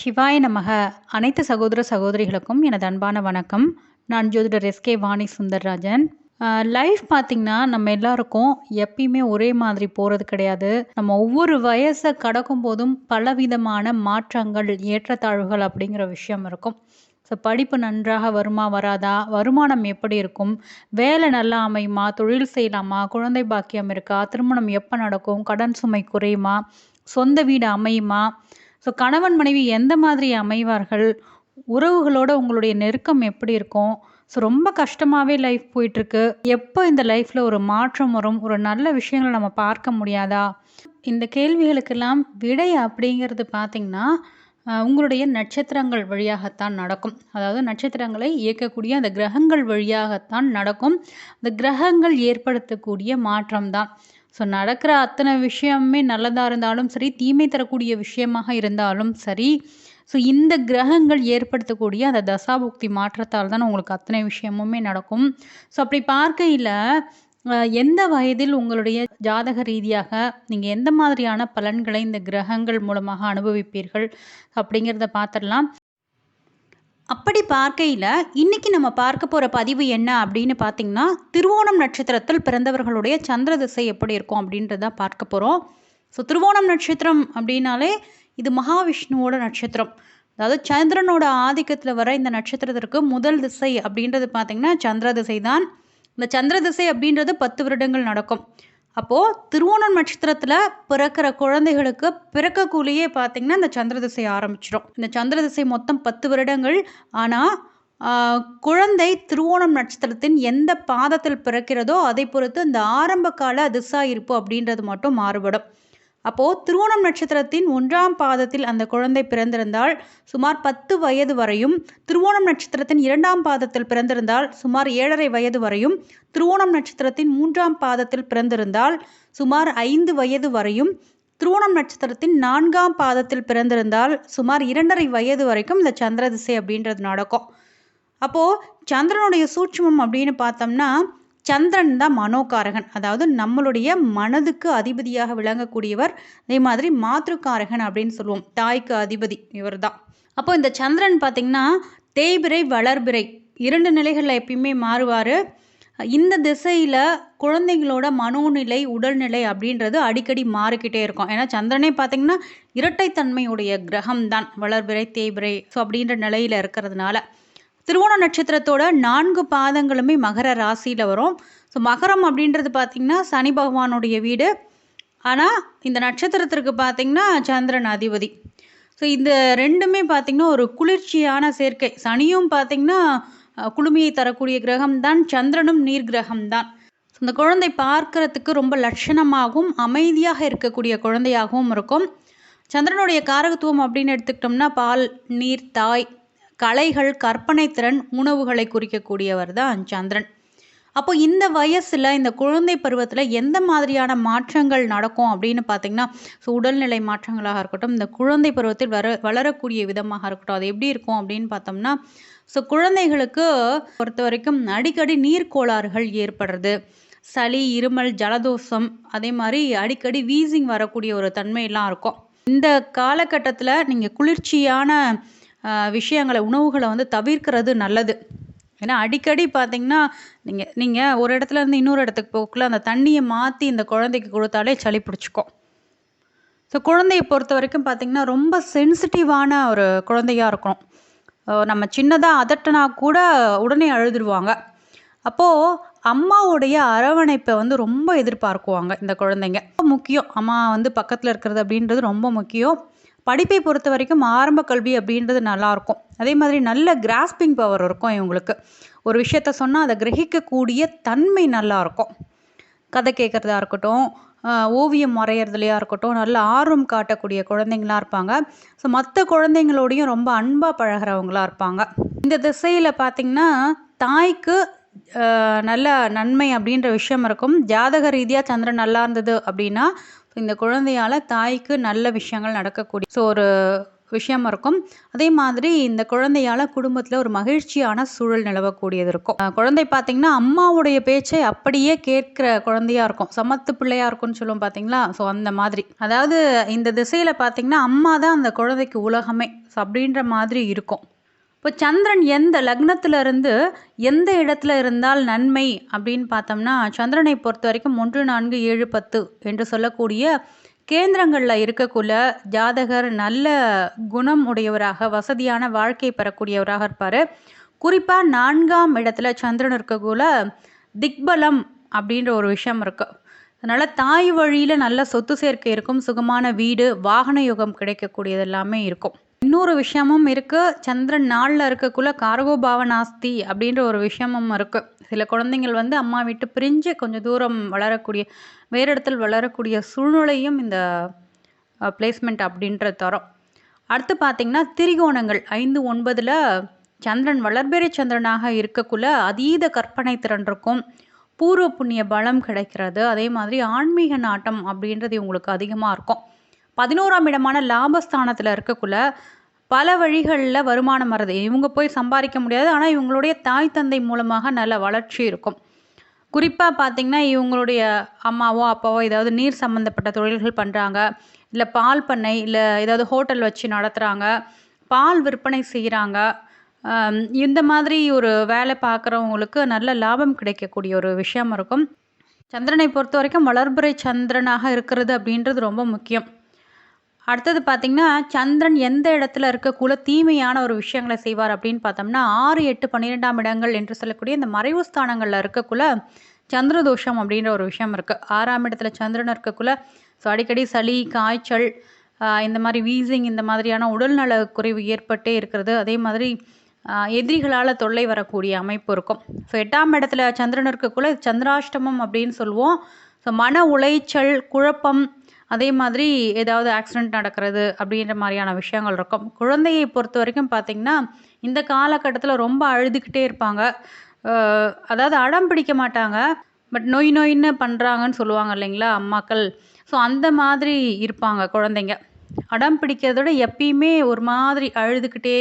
சிவாய நமக. அனைத்து சகோதர சகோதரிகளுக்கும் எனது அன்பான வணக்கம். நான் ஜோதிடர் எஸ்கே வாணி சுந்தர்ராஜன். லைஃப் பார்த்திங்கன்னா நம்ம எல்லாருக்கும் எப்பயுமே ஒரே மாதிரி போகிறது கிடையாது. நம்ம ஒவ்வொரு வயசை கடக்கும் போதும் பலவிதமான மாற்றங்கள் ஏற்றத்தாழ்வுகள் அப்படிங்கிற விஷயம் இருக்கும். ஸோ படிப்பு நன்றாக வருமா வராதா? வருமானம் எப்படி இருக்கும்? வேலை நல்லா அமையுமா? தொழில் செய்யலாமா? குழந்தை பாக்கியம் இருக்கா? திருமணம் எப்போ நடக்கும்? கடன் சுமை குறையுமா? சொந்த வீடு அமையுமா? ஸோ கணவன் மனைவி எந்த மாதிரி அமைவார்கள்? உறவுகளோட உங்களுடைய நெருக்கம் எப்படி இருக்கும்? ஸோ ரொம்ப கஷ்டமாகவே லைஃப் போயிட்டுருக்கு. எப்போ இந்த லைஃப்பில் ஒரு மாற்றம் வரும்? ஒரு நல்ல விஷயங்களை நம்ம பார்க்க முடியாதா? இந்த கேள்விகளுக்கெல்லாம் விடை அப்படிங்கிறது பார்த்திங்கன்னா உங்களுடைய நட்சத்திரங்கள் வழியாகத்தான் நடக்கும். அதாவது நட்சத்திரங்களை இயக்கக்கூடிய அந்த கிரகங்கள் வழியாகத்தான் நடக்கும். அந்த கிரகங்கள் ஏற்படுத்தக்கூடிய மாற்றம்தான். ஸோ நடக்கிற அத்தனை விஷயமே நல்லதாக இருந்தாலும் சரி தீமை தரக்கூடிய விஷயமாக இருந்தாலும் சரி ஸோ இந்த கிரகங்கள் ஏற்படுத்தக்கூடிய அந்த தசாபுக்தி மாற்றத்தால் தான் உங்களுக்கு அத்தனை விஷயமுமே நடக்கும். ஸோ அப்படி பார்க்கையில் எந்த வயதில் உங்களுடைய ஜாதக ரீதியாக நீங்கள் எந்த மாதிரியான பலன்களை இந்த கிரகங்கள் மூலமாக அனுபவிப்பீர்கள் அப்படிங்கிறத பார்த்துடலாம். அப்படி பார்க்கையில் இன்னைக்கு நம்ம பார்க்க போகிற பதிவு என்ன அப்படின்னு பார்த்தீங்கன்னா திருவோணம் நட்சத்திரத்தில் பிறந்தவர்களுடைய சந்திர திசை எப்படி இருக்கும் அப்படின்றத பார்க்க போகிறோம் ஸோ திருவோணம் நட்சத்திரம் அப்படின்னாலே இது மகாவிஷ்ணுவோட நட்சத்திரம். அதாவது சந்திரனோட ஆதிக்கத்தில் வர இந்த நட்சத்திரத்திற்கு முதல் திசை அப்படின்றது பார்த்திங்கன்னா சந்திர திசை தான் இந்த சந்திர திசை அப்படின்றது பத்து வருடங்கள் நடக்கும். அப்போது திருவோணம் நட்சத்திரத்தில் பிறக்கிற குழந்தைகளுக்கு பிறக்கக்குள்ளேயே பார்த்தீங்கன்னா இந்த சந்திர திசை ஆரம்பிச்சிடும். இந்த சந்திர திசை மொத்தம் பத்து வருடங்கள். ஆனால் குழந்தை திருவோணம் நட்சத்திரத்தின் எந்த பாதத்தில் பிறக்கிறதோ அதை பொறுத்து இந்த ஆரம்ப கால திசா இருப்பு அப்படின்றது மட்டும் மாறுபடும். அப்போது திருவோணம் நட்சத்திரத்தின் ஒன்றாம் பாதத்தில் அந்த குழந்தை பிறந்திருந்தால் சுமார் பத்து வயது வரையும் திருவோணம் நட்சத்திரத்தின் இரண்டாம் பாதத்தில் பிறந்திருந்தால் சுமார் ஏழரை வயது வரையும் திருவோணம் நட்சத்திரத்தின் மூன்றாம் பாதத்தில் பிறந்திருந்தால் சுமார் ஐந்து வயது வரையும் திருவோணம் நட்சத்திரத்தின் நான்காம் பாதத்தில் பிறந்திருந்தால் சுமார் இரண்டரை வயது வரைக்கும் இந்த சந்திர திசை அப்படின்றது நடக்கும். அப்போது சந்திரனுடைய சூட்சுமம் அப்படின்னு பார்த்தோம்னா சந்திரன் தான் மனோகாரகன். அதாவது நம்மளுடைய மனதுக்கு அதிபதியாக விளங்கக்கூடியவர் அதே மாதிரி மாத்ருகாரகன் அப்படின்னு சொல்லுவோம். தாய்க்கு அதிபதி இவர் தான் அப்போ இந்த சந்திரன் பார்த்திங்கன்னா தேய்பிறை வளர்பிறை இரண்டு நிலைகளில் எப்பயுமே மாறுவார். இந்த திசையில் குழந்தைங்களோட மனோநிலை உடல்நிலை அப்படின்றது அடிக்கடி மாறிக்கிட்டே இருக்கும். ஏன்னா சந்திரனே பார்த்திங்கன்னா இரட்டைத்தன்மையுடைய கிரகம் தான் வளர்பிறை தேய்பிறை ஸோ அப்படின்ற நிலையில் இருக்கிறதுனால. திருவோண நட்சத்திரத்தோட நான்கு பாதங்களுமே மகர ராசியில் வரும். ஸோ மகரம் அப்படின்றது பார்த்திங்கன்னா சனி பகவானுடைய வீடு. ஆனால் இந்த நட்சத்திரத்திற்கு பார்த்திங்கன்னா சந்திரன் அதிபதி. ஸோ இந்த ரெண்டுமே பார்த்திங்கன்னா ஒரு குளிர்ச்சியான சேர்க்கை. சனியும் பார்த்திங்கன்னா குளுமையை தரக்கூடிய கிரகம் தான் சந்திரனும் நீர் கிரகம் தான் ஸோ இந்த குழந்தை பார்க்கறதுக்கு ரொம்ப லட்சணமாகவும் அமைதியாக இருக்கக்கூடிய குழந்தையாகவும் இருக்கும். சந்திரனுடைய காரகத்துவம் அப்படின்னு எடுத்துக்கிட்டோம்னா பால் நீர் தாய். கலைகள் கற்பனை திறன் உணவுகளை குறிக்கக்கூடியவர் தான் சந்திரன். அப்போ இந்த வயசில் இந்த குழந்தை பருவத்தில் எந்த மாதிரியான மாற்றங்கள் நடக்கும் அப்படின்னு பார்த்தீங்கன்னா ஸோ உடல்நிலை மாற்றங்களாக இருக்கட்டும் இந்த குழந்தை பருவத்தில் வர வளரக்கூடிய விதமாக இருக்கட்டும் அது எப்படி இருக்கும் அப்படின்னு பார்த்தோம்னா ஸோ குழந்தைகளுக்கு பொறுத்த வரைக்கும் அடிக்கடி நீர்க்கோளாறுகள் ஏற்படுறது. சளி இருமல் ஜலதோஷம் அதே மாதிரி அடிக்கடி வீசிங் வரக்கூடிய ஒரு தன்மையெல்லாம் இருக்கும். இந்த காலகட்டத்தில் நீங்கள் குளிர்ச்சியான விஷயங்களை உணவுகளை வந்து தவிர்க்கிறது நல்லது. ஏன்னா அடிக்கடி பார்த்தீங்கன்னா நீங்கள் நீங்கள் ஒரு இடத்துல இருந்து இன்னொரு இடத்துக்கு போக்குள்ள அந்த தண்ணியை மாற்றி இந்த குழந்தைக்கு கொடுத்தாலே சளி பிடிச்சிக்கும். ஸோ குழந்தையை பொறுத்த வரைக்கும் பார்த்திங்கன்னா ரொம்ப சென்சிட்டிவான ஒரு குழந்தையாக இருக்கும் நம்ம சின்னதாக அதட்டினா கூட உடனே அழுதுடுவாங்க அப்போது அம்மாவுடைய அரவணைப்பை வந்து ரொம்ப எதிர்பார்க்குவாங்க இந்த குழந்தைங்க. ரொம்ப முக்கியம். அம்மா வந்து பக்கத்தில் இருக்கிறது அப்படின்றது ரொம்ப முக்கியம். படிப்பை பொறுத்த வரைக்கும் ஆரம்ப கல்வி அப்படின்றது நல்லாயிருக்கும். அதே மாதிரி நல்ல கிராஸ்பிங் பவர் இருக்கும் இவங்களுக்கு. ஒரு விஷயத்த சொன்னால் அதை கிரகிக்கக்கூடிய தன்மை நல்லாயிருக்கும். கதை கேட்குறதா இருக்கட்டும் ஓவியம் வரைகிறதுலையா இருக்கட்டும் நல்ல ஆர்வம் காட்டக்கூடிய குழந்தைங்களா இருப்பாங்க. ஸோ மற்ற குழந்தைங்களோடையும் ரொம்ப அன்பாக பழகிறவங்களாக இருப்பாங்க. இந்த திசையில் பார்த்திங்கன்னா தாய்க்கு நல்ல நன்மை அப்படின்ற விஷயம் இருக்கும். ஜாதக ரீதியாக சந்திரன் நல்லா இருந்தது அப்படின்னா இந்த குழந்தையால் தாய்க்கு நல்ல விஷயங்கள் நடக்கக்கூடிய ஸோ ஒரு விஷயம் இருக்கும். அதே மாதிரி இந்த குழந்தையால் குடும்பத்தில் ஒரு மகிழ்ச்சியான சூழல் நிலவக்கூடியது இருக்கும். குழந்தை பார்த்தீங்கன்னா அம்மாவுடைய பேச்சை அப்படியே கேட்குற குழந்தையாக இருக்கும். சமத்து பிள்ளையாக இருக்கும்னு சொல்லுவோம் பார்த்தீங்களா ஸோ அந்த மாதிரி. அதாவது இந்த திசையில் பார்த்தீங்கன்னா அம்மா தான் அந்த குழந்தைக்கு உலகமே. ஸோ அப்படின்ற மாதிரி இருக்கும். இப்போ சந்திரன் எந்த லக்னத்தில் இருந்து எந்த இடத்துல இருந்தால் நன்மை அப்படின்னு பார்த்தோம்னா சந்திரனை பொறுத்த வரைக்கும் ஒன்று நான்கு ஏழு பத்து என்று சொல்லக்கூடிய கேந்திரங்களில் இருக்கக்குள்ள ஜாதகர் நல்ல குணம் உடையவராக வசதியான வாழ்க்கை பெறக்கூடியவராக இருப்பார். குறிப்பாக நான்காம் இடத்துல சந்திரன் இருக்கக்குள்ள திக்பலம் அப்படின்ற ஒரு விஷயம் இருக்குது அதனால் தாய் வழியில் நல்ல சொத்து சேர்க்கை இருக்கும் சுகமான வீடு வாகன யுகம் கிடைக்கக்கூடியது எல்லாமே இருக்கும். இன்னொரு விஷயமும் இருக்குது சந்திரன் நாளில் இருக்கக்குள்ள கார்கோபாவநாஸ்தி அப்படின்ற ஒரு விஷயமும் இருக்குது சில குழந்தைங்கள் வந்து அம்மா விட்டு பிரிஞ்சு கொஞ்சம் தூரம் வளரக்கூடிய வேறு இடத்துல வளரக்கூடிய சூழ்நிலையும் இந்த பிளேஸ்மெண்ட் அப்படின்ற தரும். அடுத்து பார்த்திங்கன்னா திரிகோணங்கள் ஐந்து ஒன்பதில் சந்திரன் வளர்பிறை சந்திரனாக இருக்கக்குள்ள அதீத கற்பனை திறன் இருக்கும். பூர்வ புண்ணிய பலம் கிடைக்கிறது. அதே மாதிரி ஆன்மீக நாட்டம் அப்படின்றது இவங்களுக்கு அதிகமாக இருக்கும். பதினோராம் இடமான லாபஸ்தானத்தில் இருக்கக்குள்ள பல வழிகளில் வருமானம் வருது இவங்க போய் சம்பாதிக்க முடியாது. ஆனால் இவங்களுடைய தாய் தந்தை மூலமாக நல்ல வளர்ச்சி இருக்கும். குறிப்பாக பார்த்தீங்கன்னா இவங்களுடைய அம்மாவோ அப்பாவோ ஏதாவது நீர் சம்மந்தப்பட்ட தொழில்கள் பண்ணுறாங்க இல்லை பால் பண்ணை இல்லை ஏதாவது ஹோட்டல் வச்சு நடத்துகிறாங்க பால் விற்பனை செய்கிறாங்க இந்த மாதிரி ஒரு வேலை பார்க்குறவங்களுக்கு நல்ல லாபம் கிடைக்கக்கூடிய ஒரு விஷயம் இருக்கும். சந்திரனை பொறுத்த வரைக்கும் வளர்புரை சந்திரனாக இருக்கிறது அப்படின்றது ரொம்ப முக்கியம். அடுத்தது பார்த்திங்கன்னா சந்திரன் எந்த இடத்துல இருக்கக்குள்ள தீமையான ஒரு விஷயங்களை செய்வார் அப்படின்னு பார்த்தோம்னா ஆறு எட்டு பன்னிரெண்டாம் இடங்கள் என்று சொல்லக்கூடிய இந்த மறைவு ஸ்தானங்களில் இருக்கக்குள்ள சந்திரதோஷம் அப்படின்ற ஒரு விஷயம் இருக்குது ஆறாம் இடத்துல சந்திரன் இருக்கக்குள்ள ஸோ அடிக்கடி சளி காய்ச்சல் இந்த மாதிரி வீசிங் இந்த மாதிரியான உடல்நல குறைவு ஏற்பட்டே இருக்கிறது. அதே மாதிரி எதிரிகளால் தொல்லை வரக்கூடிய அமைப்பு இருக்கும். ஸோ எட்டாம் இடத்துல சந்திரன் இருக்கக்குள்ள சந்திராஷ்டமம் அப்படின்னு சொல்லுவோம். ஸோ மன உளைச்சல் குழப்பம் அதே மாதிரி ஏதாவது ஆக்சிடெண்ட் நடக்கிறது அப்படின்ற மாதிரியான விஷயங்கள் இருக்கும். குழந்தையை பொறுத்த வரைக்கும் பார்த்திங்கன்னா இந்த காலகட்டத்தில் ரொம்ப அழுதுகிட்டே இருப்பாங்க. அதாவது அடம் பிடிக்க மாட்டாங்க. பட் நொய் நொயின்னு பண்ணுறாங்கன்னு சொல்லுவாங்க இல்லைங்களா அம்மாக்கள். ஸோ அந்த மாதிரி இருப்பாங்க குழந்தைங்க. அடம் பிடிக்கிறத விட எப்பயுமே ஒரு மாதிரி அழுதுகிட்டே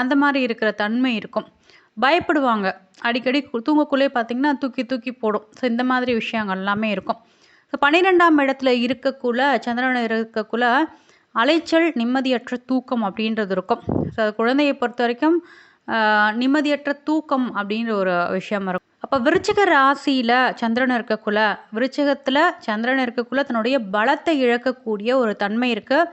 அந்த மாதிரி இருக்கிற தன்மை இருக்கும். பயப்படுவாங்க. அடிக்கடி தூங்கக்குள்ளே பார்த்திங்கன்னா தூக்கி தூக்கி போடும். ஸோ இந்த மாதிரி விஷயங்கள் எல்லாமே இருக்கும். பன்னிரெண்டாம் இடத்துல இருக்கக்குள்ள சந்திரன் இருக்கக்குள்ள அலைச்சல் நிம்மதியற்ற தூக்கம் அப்படின்றது இருக்கும். ஸோ குழந்தையை பொறுத்த வரைக்கும் நிம்மதியற்ற தூக்கம் அப்படின்ற ஒரு விஷயம் இருக்கும். அப்போ விருச்சிக ராசியில் சந்திரன் இருக்கக்குள்ள விருச்சிகத்தில் சந்திரன் இருக்கக்குள்ள தன்னுடைய பலத்தை இழக்கக்கூடிய ஒரு தன்மை இருக்குது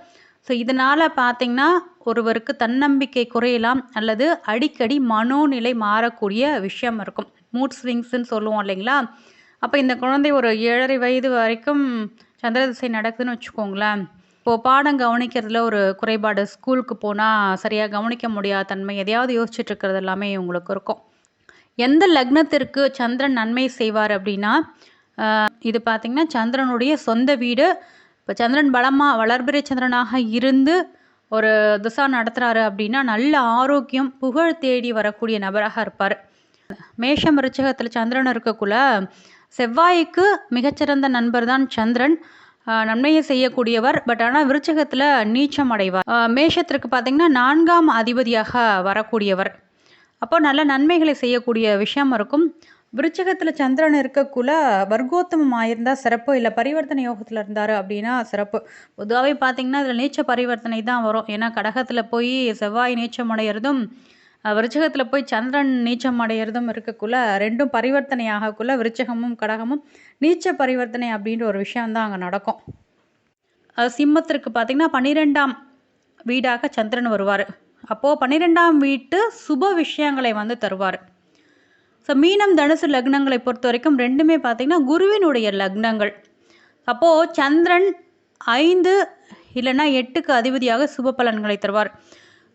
ஸோ இதனால் பார்த்திங்கன்னா ஒருவருக்கு தன்னம்பிக்கை குறையலாம் அல்லது அடிக்கடி மனோநிலை மாறக்கூடிய விஷயம் இருக்கும். மூட் ஸ்விங்ஸ்ன்னு சொல்லுவோம் இல்லைங்களா? அப்போ இந்த குழந்தை ஒரு ஏழரை வயது வரைக்கும் சந்திர திசை நடக்குதுன்னு வச்சுக்கோங்களேன். இப்போது பாடம் கவனிக்கிறதுல ஒரு குறைபாடு ஸ்கூலுக்கு போனால் சரியாக கவனிக்க முடியாத தன்மை எதையாவது யோசிச்சுட்டு இருக்கிறது எல்லாமே இவங்களுக்கு இருக்கும். எந்த லக்னத்திற்கு சந்திரன் நன்மை செய்வார் அப்படின்னா இது பார்த்திங்கன்னா சந்திரனுடைய சொந்த வீடு. இப்போ சந்திரன் பலமாக வளர்பிறை சந்திரனாக இருந்து ஒரு திசா நடத்துகிறாரு அப்படின்னா நல்ல ஆரோக்கியம் புகழ் தேடி வரக்கூடிய நபராக இருப்பார். மேஷம் விருச்சகத்தில் சந்திரன் இருக்கக்குள்ள செவ்வாய்க்கு மிகச்சிறந்த நண்பர் தான் சந்திரன். நன்மையை செய்யக்கூடியவர். பட் ஆனால் விருச்சகத்தில் நீச்சம் அடைவார். மேஷத்திற்கு பார்த்தீங்கன்னா நான்காம் அதிபதியாக வரக்கூடியவர். அப்போ நல்ல நன்மைகளை செய்யக்கூடிய விஷயம் இருக்கும். விருச்சகத்தில் சந்திரன் இருக்கக்குள்ள வர்க்கோத்தமம் ஆயிருந்தால் சிறப்பு. இல்லை பரிவர்த்தனை யோகத்தில் இருந்தார் அப்படின்னா சிறப்பு. பொதுவாகவே பார்த்தீங்கன்னா இதில் நீச்ச பரிவர்த்தனை தான் வரும். ஏன்னா கடகத்தில் போய் செவ்வாய் நீச்சம் அடையிறதும் விருச்சகத்தில் போய் சந்திரன் நீச்சம் அடையிறதும் இருக்கக்குள்ள ரெண்டும் பரிவர்த்தனை ஆகக்குள்ள விருச்சகமும் கடகமும் நீச்ச பரிவர்த்தனை அப்படின்ற ஒரு விஷயம் தான் அங்கே நடக்கும். சிம்மத்திற்கு பார்த்தீங்கன்னா பன்னிரெண்டாம் வீடாக சந்திரன் வருவார். அப்போது பன்னிரெண்டாம் வீட்டு சுப விஷயங்களை வந்து தருவார். ஸோ மீனம் தனுசு லக்னங்களை பொறுத்த வரைக்கும் ரெண்டுமே பார்த்திங்கன்னா குருவினுடைய லக்னங்கள். அப்போது சந்திரன் ஐந்து இல்லைன்னா எட்டுக்கு அதிபதியாக சுப பலன்களை தருவார்.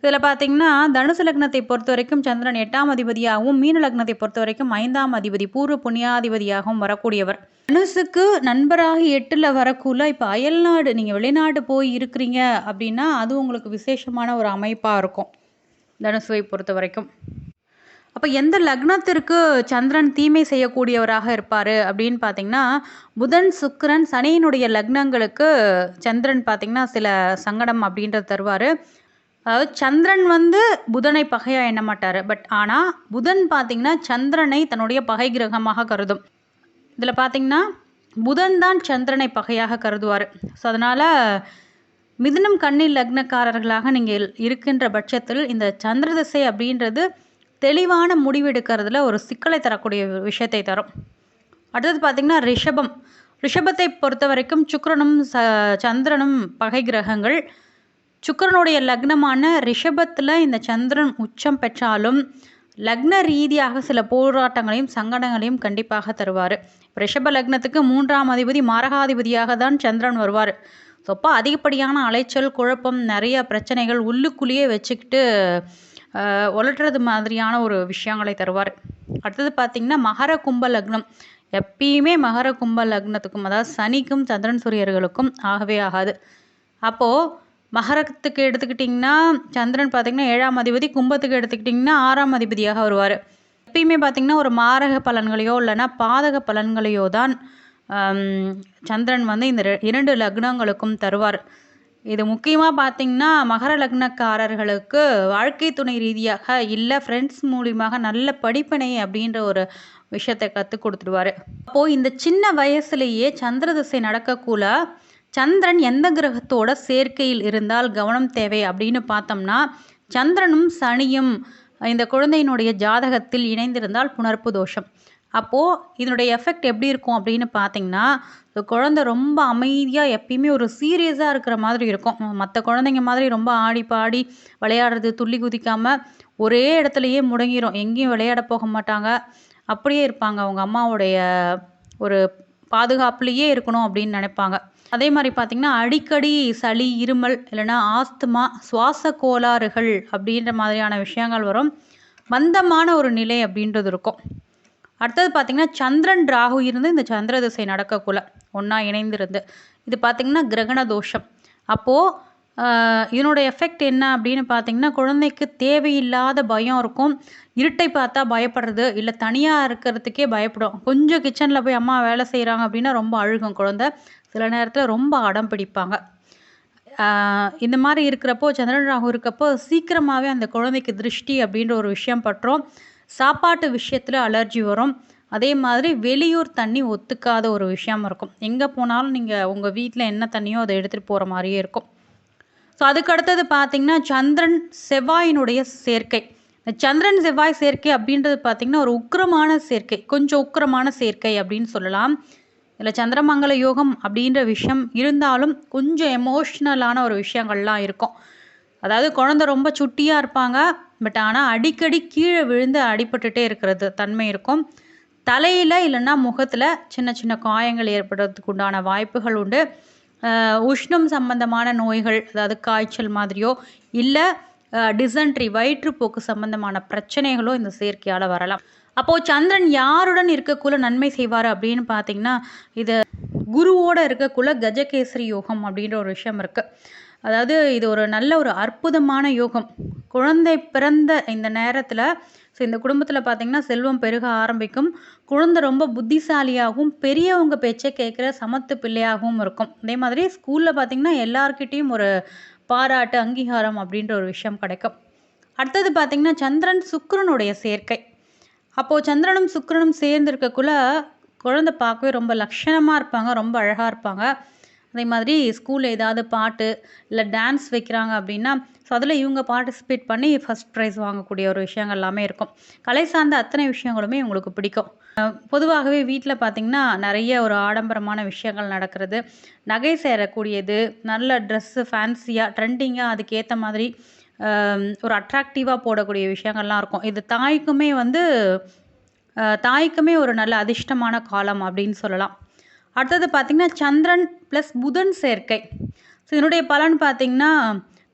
இதில் பார்த்தீங்கன்னா தனுசு லக்னத்தை பொறுத்த வரைக்கும் சந்திரன் எட்டாம் அதிபதியாகவும் மீன லக்னத்தை பொறுத்த வரைக்கும் ஐந்தாம் அதிபதி பூர்வ புண்ணியாதிபதியாகவும் வரக்கூடியவர். தனுசுக்கு நண்பராகி எட்டில் வரக்குள்ள இப்போ அயல்நாடு நீங்கள் வெளிநாடு போய் இருக்கிறீங்க அப்படின்னா அது உங்களுக்கு விசேஷமான ஒரு அமைப்பாக இருக்கும் தனுசுவை பொறுத்த வரைக்கும் அப்போ எந்த லக்னத்திற்கு சந்திரன் தீமை செய்யக்கூடியவராக இருப்பார் அப்படின்னு பார்த்தீங்கன்னா புதன் சுக்கிரன் சனியினுடைய லக்னங்களுக்கு சந்திரன் பார்த்திங்கன்னா சில சங்கடம் அப்படின்றத தருவார். அதாவது சந்திரன் வந்து புதனை பகையாக எண்ண மாட்டார். பட் ஆனால் புதன் பார்த்திங்கன்னா சந்திரனை தன்னுடைய பகை கிரகமாக கருதும். இதில் பார்த்திங்கன்னா புதன் தான் சந்திரனை பகையாக கருதுவார். ஸோ அதனால் மிதுனம் கண்ணில் லக்னக்காரர்களாக நீங்கள் இருக்கின்ற பட்சத்தில் இந்த சந்திர திசை அப்படின்றது தெளிவான முடிவெடுக்கிறதுல ஒரு சிக்கலை தரக்கூடிய விஷயத்தை தரும். அடுத்தது பார்த்திங்கன்னா ரிஷபம். ரிஷபத்தை பொறுத்த வரைக்கும் சுக்கரனும் ச சந்திரனும் பகை கிரகங்கள். சுக்கிரனுடைய லக்னமான ரிஷபத்தில் இந்த சந்திரன் உச்சம் பெற்றாலும் லக்ன ரீதியாக சில போராட்டங்களையும் சங்கடங்களையும் கண்டிப்பாக தருவார். ரிஷப லக்னத்துக்கு மூன்றாம் அதிபதி மாரகாதிபதியாக தான் சந்திரன் வருவார். ஸோ அப்போ அதிகப்படியான அலைச்சல் குழப்பம் நிறைய பிரச்சனைகள் உள்ளுக்குள்ளேயே வச்சுக்கிட்டு உலட்டுறது மாதிரியான ஒரு விஷயங்களை தருவார். அடுத்தது பார்த்திங்கன்னா மகர கும்ப லக்னம். எப்பயுமே மகர கும்ப லக்னத்துக்கும் அதாவது சனிக்கும் சந்திரன் சூரியர்களுக்கும் ஆகவே ஆகாது. அப்போது மகரத்துக்கு எடுத்துக்கிட்டிங்கன்னா சந்திரன் பார்த்திங்கன்னா ஏழாம் அதிபதி கும்பத்துக்கு எடுத்துக்கிட்டிங்கன்னா ஆறாம் அதிபதியாக வருவார். எப்பயுமே பார்த்திங்கன்னா ஒரு மாரக பலன்களையோ இல்லைன்னா பாதக பலன்களையோ தான் சந்திரன் வந்து இந்த இரண்டு லக்னங்களுக்கும் தருவார். இது முக்கியமாக பார்த்திங்கன்னா மகர லக்னக்காரர்களுக்கு வாழ்க்கை துணை ரீதியாக இல்லை ஃப்ரெண்ட்ஸ் மூலியமாக நல்ல படிப்பினை அப்படின்ற ஒரு விஷயத்தை கற்றுக் கொடுத்துடுவார். அப்போது இந்த சின்ன வயசுலேயே சந்திர திசை நடக்கக்குள்ள சந்திரன் எந்த கிரகத்தோட சேர்க்கையில் இருந்தால் கவனம் தேவை அப்படின்னு பார்த்தோம்னா சந்திரனும் சனியும் இந்த குழந்தையினுடைய ஜாதகத்தில் இணைந்திருந்தால் புணர்ப்பு தோஷம். அப்போது இதனுடைய எஃபெக்ட் எப்படி இருக்கும் அப்படின்னு பார்த்தீங்கன்னா இந்த குழந்தை ரொம்ப அமைதியாக எப்பயுமே ஒரு சீரியஸாக இருக்கிற மாதிரி இருக்கும். மற்ற குழந்தைங்க மாதிரி ரொம்ப ஆடி பாடி விளையாடுறது துள்ளி குதிக்காமல் ஒரே இடத்துலையே முடங்கிடும் எங்கேயும் விளையாட போக மாட்டாங்க. அப்படியே இருப்பாங்க. அவங்க அம்மாவுடைய ஒரு பாதுகாப்புலேயே இருக்கணும் அப்படின்னு நினைப்பாங்க. அதே மாதிரி பார்த்திங்கன்னா அடிக்கடி சளி இருமல் இல்லைன்னா ஆஸ்துமா சுவாச கோளாறுகள் அப்படின்ற மாதிரியான விஷயங்கள் வரும். மந்தமான ஒரு நிலை அப்படின்றது இருக்கும். அடுத்தது பார்த்திங்கன்னா சந்திரன் ராகு இருந்து இந்த சந்திர திசை நடக்கக்குள்ள ஒன்றா இணைந்திருந்து. இது பார்த்திங்கன்னா கிரகண தோஷம். அப்போது இதனோட எஃபெக்ட் என்ன அப்படின்னு பார்த்தீங்கன்னா குழந்தைக்கு தேவையில்லாத பயம் இருக்கும். இருட்டை பார்த்தா பயப்படுறது இல்லை தனியாக இருக்கிறதுக்கே பயப்படும். கொஞ்சம் கிச்சனில் போய் அம்மா வேலை செய்கிறாங்க அப்படின்னா ரொம்ப அழுகும் குழந்தை. சில நேரத்தில் ரொம்ப அடம் பிடிப்பாங்க. இந்த மாதிரி இருக்கிறப்போ சந்திரன் ராகு இருக்கப்போ சீக்கிரமாகவே அந்த குழந்தைக்கு திருஷ்டி அப்படின்ற ஒரு விஷயம் பட்டுரும் சாப்பாட்டு விஷயத்தில் அலர்ஜி வரும். அதே மாதிரி வெளியூர் தண்ணி ஒத்துக்காத ஒரு விஷயம் இருக்கும். எங்கே போனாலும் நீங்கள் உங்கள் வீட்டில் என்ன தண்ணியோ அதை எடுத்துகிட்டு போகிற மாதிரியே இருக்கும். ஸோ அதுக்கு அடுத்தது பார்த்தீங்கன்னா சந்திரன் செவ்வாயினுடைய சேர்க்கை. இந்த சந்திரன் செவ்வாய் சேர்க்கை அப்படின்றது பார்த்தீங்கன்னா ஒரு உக்கிரமான சேர்க்கை. கொஞ்சம் உக்கிரமான சேர்க்கை அப்படின்னு சொல்லலாம். இதில் சந்திரமங்கல யோகம் அப்படின்ற விஷயம் இருந்தாலும் கொஞ்சம் எமோஷ்னலான ஒரு விஷயங்கள்லாம் இருக்கும். அதாவது குழந்தை ரொம்ப சுட்டியாக இருப்பாங்க. பட் ஆனால் அடிக்கடி கீழே விழுந்து அடிபட்டுட்டே இருக்கிறது தன்மை இருக்கும். தலையில் இல்லைன்னா முகத்தில் சின்ன சின்ன காயங்கள் ஏற்படுறதுக்கு உண்டான வாய்ப்புகள் உண்டு. உஷ்ணம் சம்பந்தமான நோய்கள் அதாவது காய்ச்சல் மாதிரியோ இல்லை டிசன்ட்ரி வயிற்றுப்போக்கு சம்பந்தமான பிரச்சனைகளும் இந்த சேர்க்கையால் வரலாம். அப்போது சந்திரன் யாருடன் இருக்கக்குள்ள நன்மை செய்வார் அப்படின்னு பார்த்தீங்கன்னா இது குருவோடு இருக்கக்குள்ள கஜகேசரி யோகம் அப்படின்ற ஒரு விஷயம் இருக்குது அதாவது இது ஒரு நல்ல ஒரு அற்புதமான யோகம். குழந்தை பிறந்த இந்த நேரத்தில் ஸோ இந்த குடும்பத்தில் பார்த்தீங்கன்னா செல்வம் பெருக ஆரம்பிக்கும். குழந்தை ரொம்ப புத்திசாலியாகவும் பெரியவங்க பேச்சை கேட்குற சமத்து பிள்ளையாகவும் இருக்கும். அதே மாதிரி ஸ்கூலில் பார்த்தீங்கன்னா எல்லார்கிட்டேயும் ஒரு பாராட்டு அங்கீகாரம் அப்படின்ற ஒரு விஷயம் கிடைக்கும். அடுத்தது பார்த்திங்கன்னா சந்திரன் சுக்கரனுடைய சேர்க்கை. அப்போது சந்திரனும் சுக்கரனும் சேர்ந்து இருக்கக்குள்ள குழந்தை பார்க்கவே ரொம்ப லட்சணமாக இருப்பாங்க ரொம்ப அழகாக இருப்பாங்க. அதே மாதிரி ஸ்கூலில் ஏதாவது பாட்டு இல்லை டான்ஸ் வைக்கிறாங்க அப்படின்னா ஸோ அதில் இவங்க பார்ட்டிசிபேட் பண்ணி ஃபஸ்ட் ப்ரைஸ் வாங்கக்கூடிய ஒரு விஷயங்கள் எல்லாமே இருக்கும். கலை சார்ந்த அத்தனை விஷயங்களுமே உங்களுக்கு பிடிக்கும். பொதுவாகவே வீட்டில் பார்த்திங்கன்னா நிறைய ஒரு ஆடம்பரமான விஷயங்கள் நடக்கிறது. நகை சேரக்கூடியது நல்ல ட்ரெஸ்ஸு ஃபேன்சியாக ட்ரெண்டிங்காக அதுக்கேற்ற மாதிரி ஒரு அட்ராக்டிவாக போடக்கூடிய விஷயங்கள்லாம் இருக்கும். இது தாய்க்குமே வந்து தாய்க்குமே ஒரு நல்ல அதிர்ஷ்டமான காலம் அப்படின்னு சொல்லலாம். அடுத்தது பார்த்திங்கன்னா சந்திரன் ப்ளஸ் புதன் சேர்க்கை. ஸோ இதனுடைய பலன் பார்த்திங்கன்னா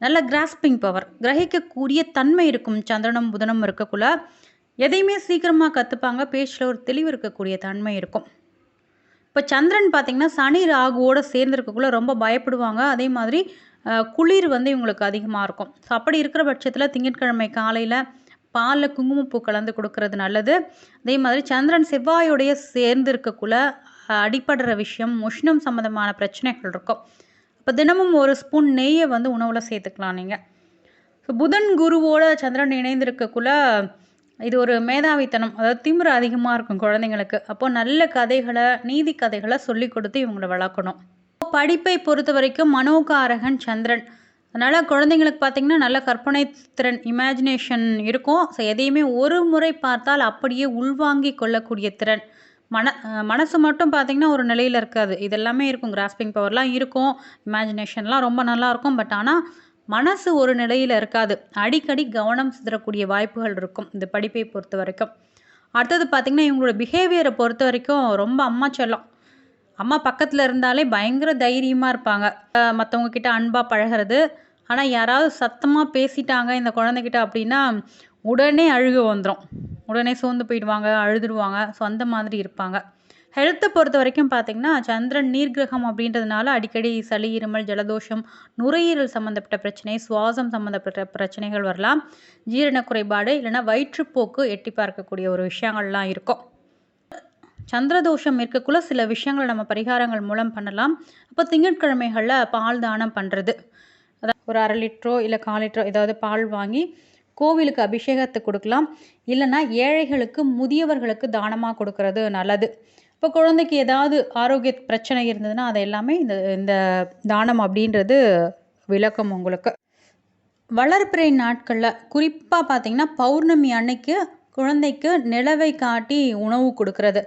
நல்ல கிராஸ்பிங் பவர் கிரகிக்கக்கூடிய தன்மை இருக்கும். சந்திரனும் புதனும் இருக்கக்குள்ள எதையுமே சீக்கிரமாக கற்றுப்பாங்க பேச்சில் ஒரு தெளிவு இருக்கக்கூடிய தன்மை இருக்கும். இப்போ சந்திரன் பார்த்திங்கன்னா சனி ராகுவோடு சேர்ந்துருக்கக்குள்ளே ரொம்ப பயப்படுவாங்க. அதே மாதிரி குளிர் வந்து இவங்களுக்கு அதிகமாக இருக்கும். ஸோ அப்படி இருக்கிற பட்சத்தில் திங்கட்கிழமை காலையில் பாலில் குங்குமப்பூ கலந்து கொடுக்கறது நல்லது. அதே மாதிரி சந்திரன் செவ்வாயோடைய சேர்ந்து இருக்கக்குள்ள அடிப்படுற விஷயம் உஷ்ணம் சம்மந்தமான பிரச்சனைகள் இருக்கும். அப்போ தினமும் ஒரு ஸ்பூன் நெய்யை வந்து உணவில் சேர்த்துக்கலாம் நீங்கள் ஸோ புதன் குருவோட சந்திரன் இணைந்திருக்கக்குள்ள இது ஒரு மேதாவித்தனம் அதாவது திமிரு அதிகமாக இருக்கும் குழந்தைங்களுக்கு. அப்போ நல்ல கதைகளை நீதி கதைகளை சொல்லி கொடுத்து இவங்களை வளர்க்கணும். படிப்பை பொறுத்த வரைக்கும் மனோகாரகன் சந்திரன். அதனால் குழந்தைங்களுக்கு பார்த்திங்கன்னா நல்ல கற்பனை திறன் இமேஜினேஷன் இருக்கும். ஸோ எதையுமே ஒரு முறை பார்த்தால் அப்படியே உள்வாங்கி கொள்ளக்கூடிய திறன். மன மனசு மட்டும் பார்த்திங்கன்னா ஒரு நிலையில் இருக்காது. இதெல்லாமே இருக்கும். கிராஸ்பிங் பவர்லாம் இருக்கும். இமேஜினேஷன்லாம் ரொம்ப நல்லா இருக்கும். பட் ஆனால் மனசு ஒரு நிலையில் இருக்காது. அடிக்கடி கவனம் சிதறக்கூடிய வாய்ப்புகள் இருக்கும் இந்த படிப்பை பொறுத்த வரைக்கும். அடுத்தது பார்த்திங்கன்னா இவங்களோட பிஹேவியரை பொறுத்த வரைக்கும் ரொம்ப அம்மா செல்லம். அம்மா பக்கத்தில் இருந்தாலே பயங்கர தைரியமாக இருப்பாங்க. மற்றவங்க கிட்ட அன்பாக பழகிறது. ஆனால் யாராவது சத்தமாக பேசிட்டாங்க இந்த குழந்தைகிட்ட அப்படின்னா உடனே அழுக வந்துடும் உடனே சோர்ந்து போயிடுவாங்க அழுதுடுவாங்க ஸோ அந்த மாதிரி இருப்பாங்க. ஹெல்த்தை பொறுத்த வரைக்கும் பார்த்திங்கன்னா சந்திரன் நீர்கிரகம் அப்படின்றதுனால அடிக்கடி சளி இருமல் ஜலதோஷம் நுரையீரல் சம்மந்தப்பட்ட பிரச்சனை சுவாசம் சம்மந்தப்பட்ட பிரச்சனைகள் வரலாம். ஜீரண குறைபாடு இல்லைன்னா வயிற்றுப்போக்கு எட்டி பார்க்கக்கூடிய ஒரு விஷயங்கள்லாம் இருக்கும். சந்திரதோஷம் இருக்கக்குள்ள சில விஷயங்களை நம்ம பரிகாரங்கள் மூலம் பண்ணலாம். அப்போ திங்கட்கிழமைகளில் பால் தானம் பண்ணுறது அதான் ஒரு அரை லிட்டரோ இல்லை கால் லிட்டரோ ஏதாவது பால் வாங்கி கோவிலுக்கு அபிஷேகத்தை கொடுக்கலாம். இல்லைன்னா ஏழைகளுக்கு முதியவர்களுக்கு தானமாக கொடுக்கறது நல்லது. இப்போ குழந்தைக்கு ஏதாவது ஆரோக்கிய பிரச்சனை இருந்ததுன்னா அதை எல்லாமே இந்த இந்த தானம் அப்படின்றது விளக்கம் உங்களுக்கு. வளர்ப்பிறை நாட்களில் குறிப்பாக பார்த்தீங்கன்னா பௌர்ணமி அன்னைக்கு குழந்தைக்கு நிலவை காட்டி உணவு கொடுக்கறது.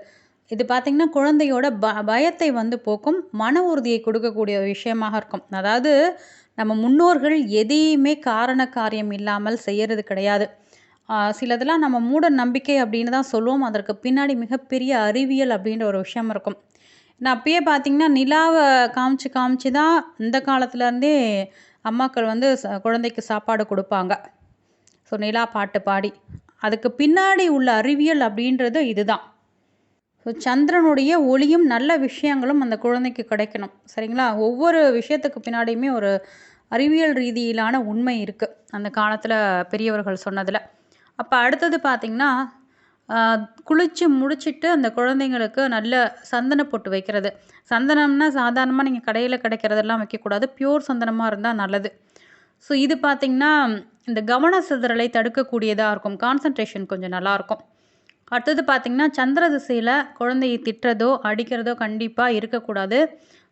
இது பார்த்திங்கன்னா குழந்தையோட ப பயத்தை வந்து போக்கும் மன உறுதியை கொடுக்கக்கூடிய விஷயமாக இருக்கும். அதாவது நம்ம முன்னோர்கள் எதையுமே காரண காரியம் இல்லாமல் செய்யறது கிடையாது. சிலதெல்லாம் நம்ம மூட நம்பிக்கை அப்படின்னு தான் சொல்லுவோம். அதற்கு பின்னாடி மிகப்பெரிய அறிவியல் அப்படின்ற ஒரு விஷயம் இருக்கும். நான் அப்பயே பார்த்தீங்கன்னா நிலாவை காமிச்சு காமிச்சு தான் இந்த காலத்துலேருந்தே அம்மாக்கள் வந்து ச- குழந்தைக்கு சாப்பாடு கொடுப்பாங்க. ஸோ நிலா பாட்டு பாடி. அதுக்கு பின்னாடி உள்ள அறிவியல் அப்படின்றது இதுதான். ஸோ சந்திரனுடைய ஒளியும் நல்ல விஷயங்களும் அந்த குழந்தைக்கு கிடைக்கணும். சரிங்களா? ஒவ்வொரு விஷயத்துக்கு பின்னாடியுமே ஒரு அறிவியல் ரீதியிலான உண்மை இருக்குது அந்த காலத்தில் பெரியவர்கள் சொன்னதில். அப்போ அடுத்தது பார்த்திங்கன்னா குளித்து முடிச்சிட்டு அந்த குழந்தைங்களுக்கு நல்ல சந்தன பொட்டு வைக்கிறது. சந்தனம்னா சாதாரணமாக நீங்கள் கடையில் கிடைக்கிறதெல்லாம் வைக்கக்கூடாது. பியூர் சந்தனமாக இருந்தால் நல்லது. ஸோ இது பார்த்திங்கன்னா இந்த கவன சிதறலை தடுக்கக்கூடியதாக இருக்கும். கான்சன்ட்ரேஷன் கொஞ்சம் நல்லாயிருக்கும் அடுத்தது பார்த்திங்கன்னா சந்திர திசையில் குழந்தையை திட்டுறதோ அடிக்கிறதோ கண்டிப்பாக இருக்கக்கூடாது.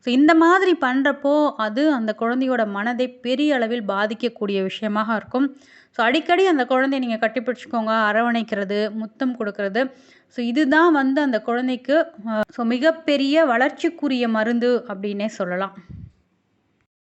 ஸோ இந்த மாதிரி பண்ணுறப்போ அது அந்த குழந்தையோட மனதை பெரிய அளவில் பாதிக்கக்கூடிய விஷயமாக இருக்கும். ஸோ அடிக்கடி அந்த குழந்தைய நீங்கள் கட்டிப்பிடிச்சிக்கோங்க அரவணைக்கிறது முத்தம் கொடுக்கறது. ஸோ இதுதான் வந்து அந்த குழந்தைக்கு ஸோ மிகப்பெரிய வளர்ச்சிக்குரிய மருந்து அப்படின்னே சொல்லலாம்.